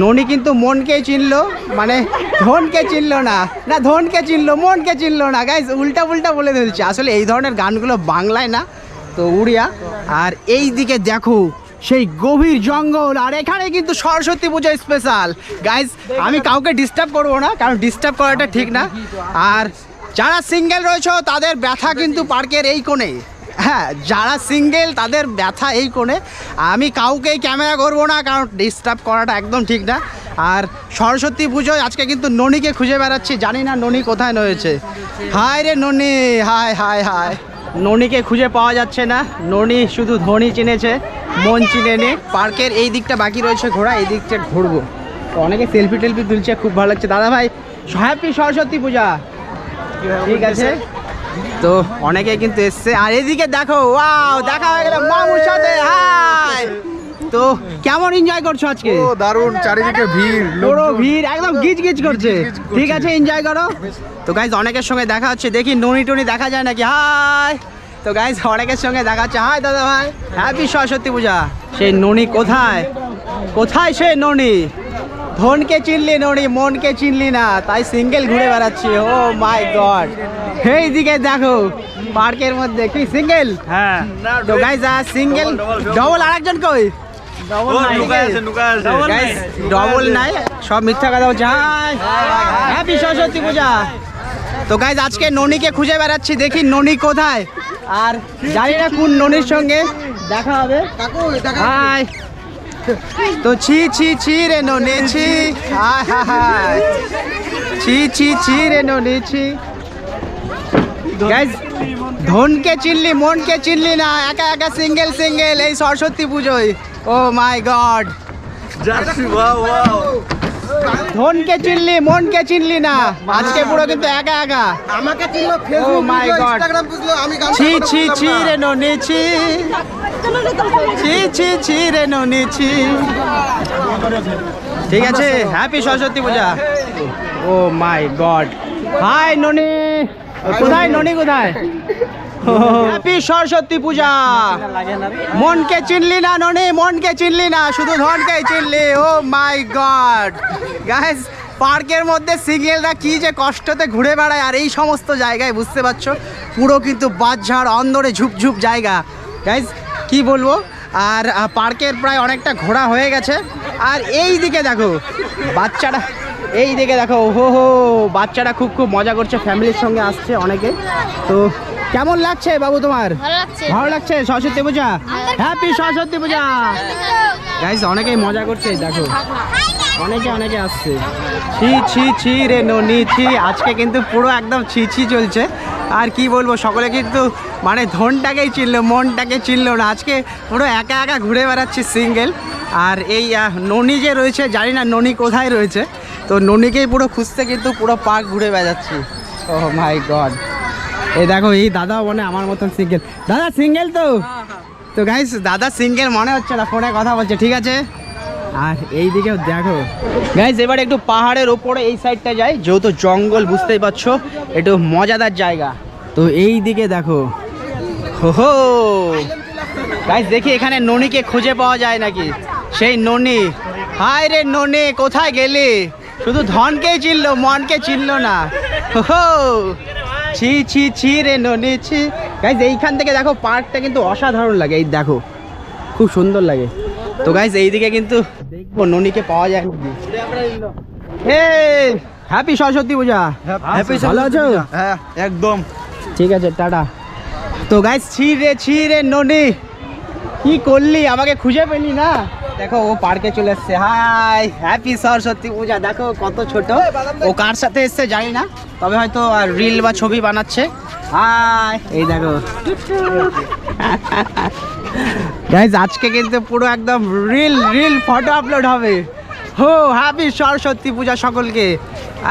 ননি কিন্তু মনকে চিনলো মানে ধনকে চিনলো না। না, ধনকে চিনলো, মনকে চিনলো না। গাইজ উল্টা উল্টা বলে দিচ্ছে। আসলে এই ধরনের গানগুলো বাংলায় না, তো উড়িয়া। আর এই দিকে দেখো, সেই গভীর জঙ্গল, আর এখানে কিন্তু সরস্বতী পুজো স্পেশাল গাইজ আমি কাউকে ডিস্টার্ব করব না, কারণ ডিস্টার্ব করাটা ঠিক না। আর যারা সিঙ্গেল রয়েছে, তাদের ব্যথা কিন্তু পার্কের এই কোণে। হ্যাঁ যারা সিঙ্গেল তাদের ব্যথা এই কোণে। আমি কাউকেই ক্যামেরা করব না কারণ ডিস্টার্ব করাটা একদম ঠিক না। আর সরস্বতী পুজোয় আজকে কিন্তু ননিকে খুঁজে বেড়াচ্ছি। জানি না ননি কোথায় রয়েছে। হায় রে ননি হায় হায় হায়। ননিকে খুঁজে পাওয়া যাচ্ছে না। ননি শুধু ধনি চিনেছে মন চিনে নে পার্কের এই দিকটা বাকি রয়েছে ঘোরা এই দিকটা ঘুরবো। অনেকে সেলফি টেলফি তুলছে খুব ভালো লাগছে। দাদা ভাই হ্যাপি সরস্বতী পূজা। ঠিক আছে? তো অনেকে কিন্তু এসছে। আর এদিকে দেখো ওয়াও দেখা হয়ে গেল মামুর সাথে হাই। তো কেমন এনজয় করছ আজকে? ও দারুণ চারিদিকে ভিড় বড় ভিড় একদম গিজ গিজ করছে। ঠিক আছে এনজয় করো। তো গাইজ অনেকের সঙ্গে দেখা হচ্ছে দেখি ননি টনি দেখা যায় নাকি? হাই। তো গাইজ অনেকের সঙ্গে দেখা হচ্ছে। হাই দাদা ভাই। হ্যাপি সরস্বতী পূজা। সেই ননি কোথায়? কোথায় সে ননি? ধনকে চিনলি ননি মনকে চিনলি না তাই সিঙ্গেল ঘুরে বেড়াচ্ছি। ও মাই গড এই দিকে দেখো পার্কের মধ্যে। কি সিঙ্গেল হ্যাঁ। তো গাইজ সিঙ্গেল ডবল আরেকজন কই? গাইস ডবল নাই। সব মিথ্যা কথা হাই হ্যাপি সরস্বতী পূজা। তো গাইজ আজকে ননিকে খুঁজে বেড়াচ্ছি দেখি ননি কোথায়। আর জানি না কোন ননির সঙ্গে দেখা হবে। হাই। তো ছি ছি ছি রে ননি ছি। Hi hi. ছি ছি ছি রে ননি ছি। গাইজ ধনকে চিনলি মনকে চিনলি না একা একা সিঙ্গেল সিঙ্গেল এই সরস্বতী পুজোয়। ও মাই গড যাচ্ছি ওয়াও ওয়াও ধনকে চিনলি মনকে চিনলি না আজকে পুরো কিন্তু একা একা। আমাকে চিনলো. ইনস্টাগ্রাম বুঝলো আমি গান ছি ছি ছি রে ননি ছি। ছি ছি ছি রে ননি ছি। ঠিক আছে happy Saraswati Puja. Oh my god hi Noni. কোথায় ননি কোথায়? হ্যাপি সরস্বতী পূজা মনকে চিনলি না ননি মনকে চিনলি না শুধু ধনকে চিনলি। ও মাই গড গাইস পার্কের মধ্যে সিঙ্গেলরা কি যে কষ্টতে ঘুরে বেড়ায় আর এই সমস্ত জায়গায় বুঝতে পারছ? পুরো কিন্তু বাঁশঝাড় অন্দরে ঝুপঝুপ জায়গা। গাইস কি বলব? আর পার্কের প্রায় অনেকটা ঘোরা হয়ে গেছে। আর এই দিকে দেখো বাচ্চারা এই দিকে দেখো হো হো বাচ্চারা খুব খুব মজা করছে ফ্যামিলির সঙ্গে আসছে অনেকে। তো কেমন লাগছে বাবু তোমার? ভালো লাগছে। ভালো লাগছে? সরস্বতী পূজা? হ্যাপি সরস্বতী পূজা! গাইজ অনেকেই মজা করছে দেখো। অনেকে অনেকে আসছে। ছি ছি ছি রে ননি ছি। আজকে কিন্তু পুরো একদম ছি ছি চলছে। আর কি বলব সকলে কিন্তু মানে ধনটাকেই চিনলো মনটাকে চিনলো না। আজকে পুরো একা একা ঘুরে বেড়াচ্ছি সিঙ্গেল। আর এই ননি যে রয়েছে জানি না ননি কোথায় রয়েছে। তো ননিকেই পুরো খুঁজতে কিন্তু পুরো পার্ক ঘুরে বেড়াচ্ছি। ও মাই গড এই দেখো এই দাদাও মানে আমার মতন সিঙ্গেল। দাদা সিঙ্গেল তো? তো গাইস দাদা সিঙ্গেল মনে হচ্ছে না ফোনে কথা বলছে ঠিক আছে? আর এই দিকেও দেখো। গাইস এবার একটু পাহাড়ের ওপরে এই সাইডটা যাই, যেহেতু জঙ্গল, বুঝতেই পারছ, একটু মজাদার জায়গা। তো এই দিকে দেখো। হো গাইস দেখি এখানে ননিকে খুঁজে পাওয়া যায় নাকি? সেই ননি। হায় রে ননি, কোথায় গেলি? শুধু ধনকেই চিনল, মনকে চিনল না। হো ছি ছি ছি রে ননি, ছি। গাইজ এইখান থেকে দেখো, পার্কটা কিন্তু অসাধারণ লাগে। এই দেখো, খুব সুন্দর লাগে। তো গাইজ এইদিকে কিন্তু দেখব ননিকে পাওয়া যায়। Hey happy Saraswati Puja. Happy ভালো আছো? হ্যাঁ একদম। ঠিক আছে টাটা। তো গাইজ ছি রে ছি রে ননি। কি করলি? আমাকে খুঁজে পেলি না? দেখো ও পার্কে চলে এসছে। Hi happy Saraswati Puja. দেখো কত ছোট। ও কার সাথে এসছে জানি না। তবে হয়তো আর রিল বা ছবি বানাচ্ছে। হাই এই দেখো। গাইজ আজকে কিন্তু পুরো একদম রিল রিল ফটো আপলোড হবে। হো হ্যাপি সরস্বতী পূজা সকলকে।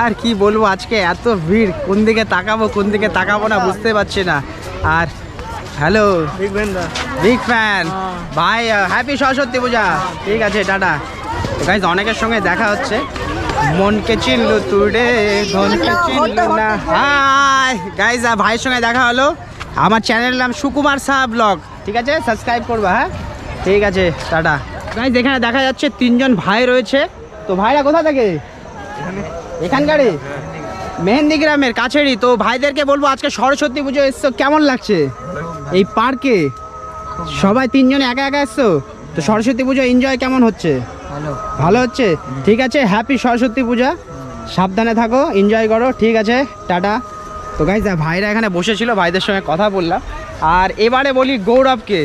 আর কি বলব আজকে এত ভিড় কোন দিকে তাকাবো কোন দিকে তাকাবো না বুঝতে পারছি না। আর হ্যালো বিগ ভেন্ডা বিগ ফ্যান ভাই হ্যাপি সরস্বতী পূজা। ঠিক আছে টাটা। গাইজ অনেকের সঙ্গে দেখা হচ্ছে। মনকে চিনলো তুড়ে ধনকে চিনলো না। হাই গাইজ ভাইয়ের সঙ্গে দেখা হলো। আমার চ্যানেল নাম সুকুমার সাহা ব্লগ ঠিক আছে? সাবস্ক্রাইব করবা হ্যাঁ? ঠিক আছে টাটা। গাইজ এখানে দেখা যাচ্ছে তিনজন ভাই রয়েছে। তো ভাইরা কোথা থেকে? এখানকারই মেহেন্দি গ্রামের কাছেরই। তো ভাইদেরকে বলব আজকে সরস্বতী পুজো এসছো কেমন লাগছে? এই পার্কে? সবাই তিনজনে একা একা এসছো? তো সরস্বতী পুজো এনজয় কেমন হচ্ছে? ভালো। হচ্ছে? ঠিক আছে হ্যাপি সরস্বতী পূজা। সাবধানে থাকো এনজয় করো ঠিক আছে টাটা। তো গাইজ ভাইরা এখানে বসেছিল ভাইদের সঙ্গে কথা বললাম। আর এবারে বলি গৌরবকে।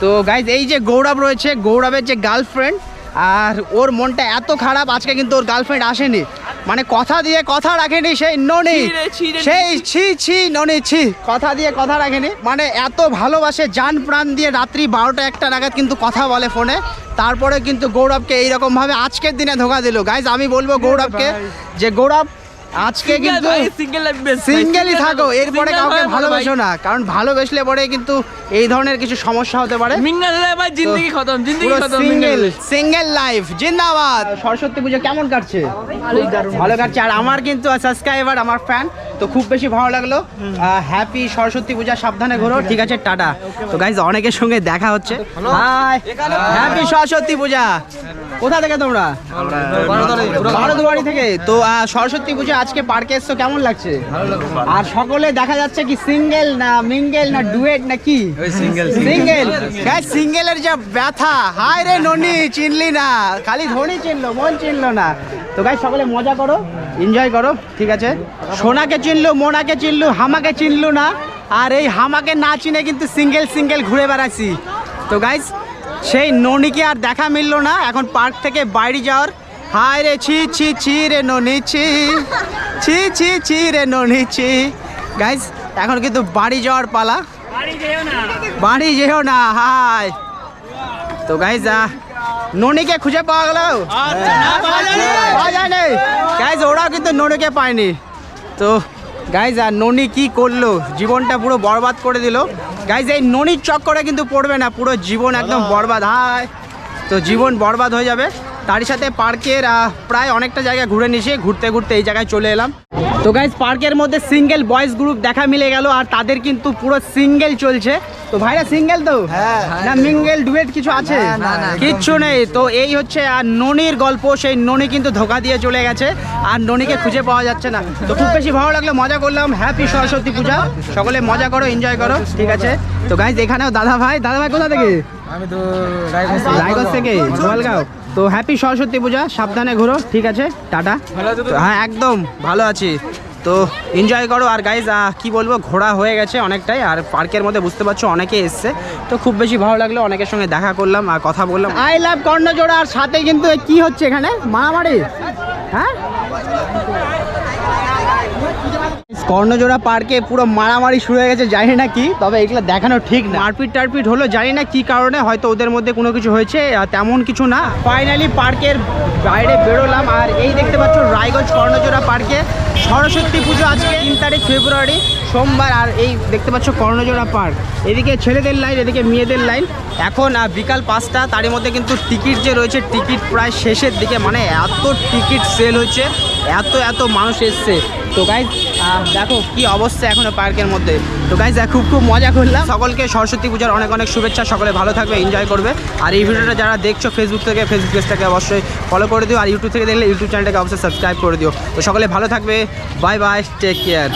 তো গাইজ এই যে গৌরব রয়েছে গৌরবের যে গার্লফ্রেন্ড আর ওর মনটা এত খারাপ আজকে কিন্তু ওর গার্লফ্রেন্ড আসেনি। মানে কথা দিয়ে কথা রাখেনি সেই ননি সেই ছি ছি ননি ছি। কথা দিয়ে কথা রাখেনি। মানে এত ভালোবাসে যান প্রাণ দিয়ে রাত্রি বারোটা একটা নাগাদ কিন্তু কথা বলে ফোনে। তারপরে কিন্তু গৌরবকে এইরকমভাবে আজকের দিনে ধোকা দিল। গাইজ আমি বলব গৌরবকে যে গৌরব আজকে কিন্তু সিঙ্গেলই থাকো এরপরে কাউকে ভালোবাসো না কারণ ভালোবাসলে পরে কিন্তু এই ধরনের কিছু সমস্যা হতে পারে। জিন্দগি খতম জিন্দগি খতম সিঙ্গেল সিঙ্গেল লাইফ জিন্দাবাদ। সরস্বতী পুজো কেমন কাটছে? ভালো কাটছে। আর আমার কিন্তু সাবস্ক্রাইবার আমার ফ্যান তো খুব বেশি ভালো লাগল। হ্যাপি সরস্বতী পূজা সাবধানে ঘোরো ঠিক আছে টাটা। তো গাইজ অনেকের সঙ্গে দেখা হচ্ছে। Hi happy Saraswati Puja. কোথা থেকে তোমরা? থেকে। তো আহ, সরস্বতী পুজো আজকে পার্কে এসছো কেমন লাগছে? আর সকলে দেখা যাচ্ছে কি সিঙ্গেল না মিঙ্গেল না ডুয়েট না কি? Single single. গাইস সিঙ্গেলের যে ব্যথা। হাই রে ননি চিনলি না। খালি ধনী চিনলো মন চিনলো না। তো গাইস সকলে মজা করো এনজয় করো ঠিক আছে? সোনাকে চিনলু মোনাকে চিনলু হামাকে চিনলু না। আর এই হামাকে না চিনে কিন্তু সিঙ্গেল সিঙ্গেল ঘুরে বেড়াচ্ছি তো গাইস সেই ননিকে আর দেখা মিললো না? এখন পার্ক থেকে বাইরে যাওয়ার। হাই রে ছি ছি ছি রে ননি ছি। ছি ছি ছি রে ননি ছি। গাইস এখন কিন্তু বাড়ি যাওয়ার পালা। বাড়ি যেও না। হাই তো গাইজ ননিকে খুঁজে পাওয়া গেল। পাওয়া যায়নি। গাইজ ওরাও কিন্তু ননিকে পায়নি। তো গাইজ আর ননি কি করল? জীবনটা পুরো বরবাদ করে দিল। গাইজ এই ননির চক্করে কিন্তু পড়বে না পুরো জীবন একদম বরবাদ। হায় তো জীবন বরবাদ হয়ে যাবে। তারই সাথে পার্কের প্রায় অনেকটা জায়গায় ঘুরে নিয়েছি ঘুরতে ঘুরতে এই জায়গায় চলে এলাম। তো গাইজ পার্কের মধ্যে সিঙ্গেল বয়েজ গ্রুপ দেখা মিলে গেল আর তাদের কিন্তু পুরো সিঙ্গেল চলছে। তো ভাইরা সিঙ্গেল তো? না মিঙ্গেল ডুয়েট কিছু আছে? কিচ্ছু নেই। তো এই হচ্ছে আর ননির গল্প সেই ননি কিন্তু ধোকা দিয়ে চলে গেছে আর ননিকে খুঁজে পাওয়া যাচ্ছে না। তো খুব বেশি ভালো লাগল মজা করলাম। হ্যাপি সরস্বতী পূজা। সকলে মজা করো এনজয় করো ঠিক আছে? তো গাইজ এখানেও দাদা ভাই দাদা ভাই কোথা থেকে? আমি তো রায়গঞ্জ থেকে গোয়ালগাঁও। তো হ্যাপি সরস্বতী পূজা সাবধানে ঘুরো ঠিক আছে? টাটা। হ্যাঁ একদম ভালো আছি। তো এনজয় করো আর গাইজ কি বলব ঘোরা হয়ে গেছে অনেকটাই আর পার্কের মধ্যে বুঝতে পারছ অনেকে এসছে। তো খুব বেশি ভালো লাগল অনেকের সঙ্গে দেখা করলাম আর কথা বললাম। আই লাভ কর্ণজোড়া আর সাথে কিন্তু কি হচ্ছে এখানে? মারামারি? হ্যাঁ? কর্ণজোড়া পার্কে পুরো মারামারি শুরু হয়ে গেছে, জানি না কি, তবে এগুলো দেখানো ঠিক না। মারপিট টারপিট হলো, জানি না কি কারণে, হয়তো ওদের মধ্যে কোনো কিছু হয়েছে তেমন কিছু না। ফাইনালি পার্কের বাইরে বেরোলাম, আর এই দেখতে পাচ্ছ রায়গঞ্জ কর্ণজোড়া পার্কে। সরস্বতী পুজো আজকে, তিন তারিখ ফেব্রুয়ারি, সোমবার, আর এই দেখতে পাচ্ছ কর্ণজোড়া পার্ক। এদিকে ছেলেদের লাইন, এদিকে মেয়েদের লাইন। এখন বিকাল পাঁচটা, তারই মধ্যে কিন্তু টিকিট যে রয়েছে, টিকিট প্রায় শেষের দিকে মানে এত টিকিট সেল হচ্ছে। এত এত মানুষ এসছে। তো গাইজ দেখো কি অবস্থা এখনও পার্কের মধ্যে। তো গাইজ খুব খুব মজা করলাম। সকলকে সরস্বতী পূজার অনেক অনেক শুভেচ্ছা। সকলে ভালো থাকবে এনজয় করবে। আর এই ভিডিওটা যারা দেখছ ফেসবুক থেকে ফেসবুক পেজটাকে অবশ্যই ফলো করে দিও। আর ইউটিউব থেকে দেখলে ইউটিউব চ্যানেলটাকে অবশ্যই সাবস্ক্রাইব করে দিও। তো সকলে ভালো থাকবে। Bye bye take care